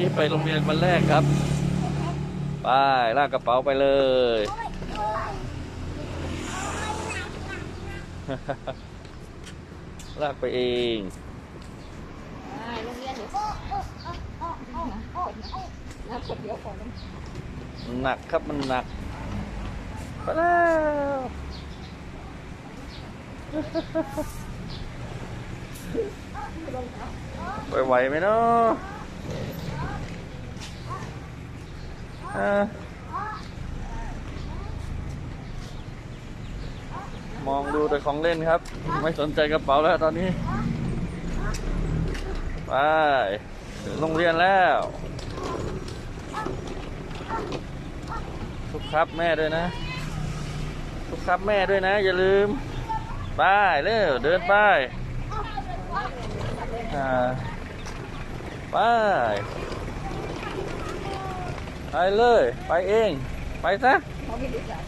นี้ไปโรงเรียนวันแรกครับ ไปลากกระเป๋าไปเลย ลากไปเองโรงเรียนเดี๋ยวน้ำขวดเดียวพอแล้วมันหนักครับมันหนักไปแล้วไปไหวไหมเนาะ อ่ามองดูแต่ของเล่นครับ ไม่สนใจกระเป๋าแล้วตอนนี้ ไปถึงโรงเรียนแล้วทุกครับแม่ด้วยนะทุกครับแม่ด้วยนะ อย่าลืมไปเร็วเดินไปอ่าไป ไปเลย ไปเอง ไปซะเขาไม่รู้จัก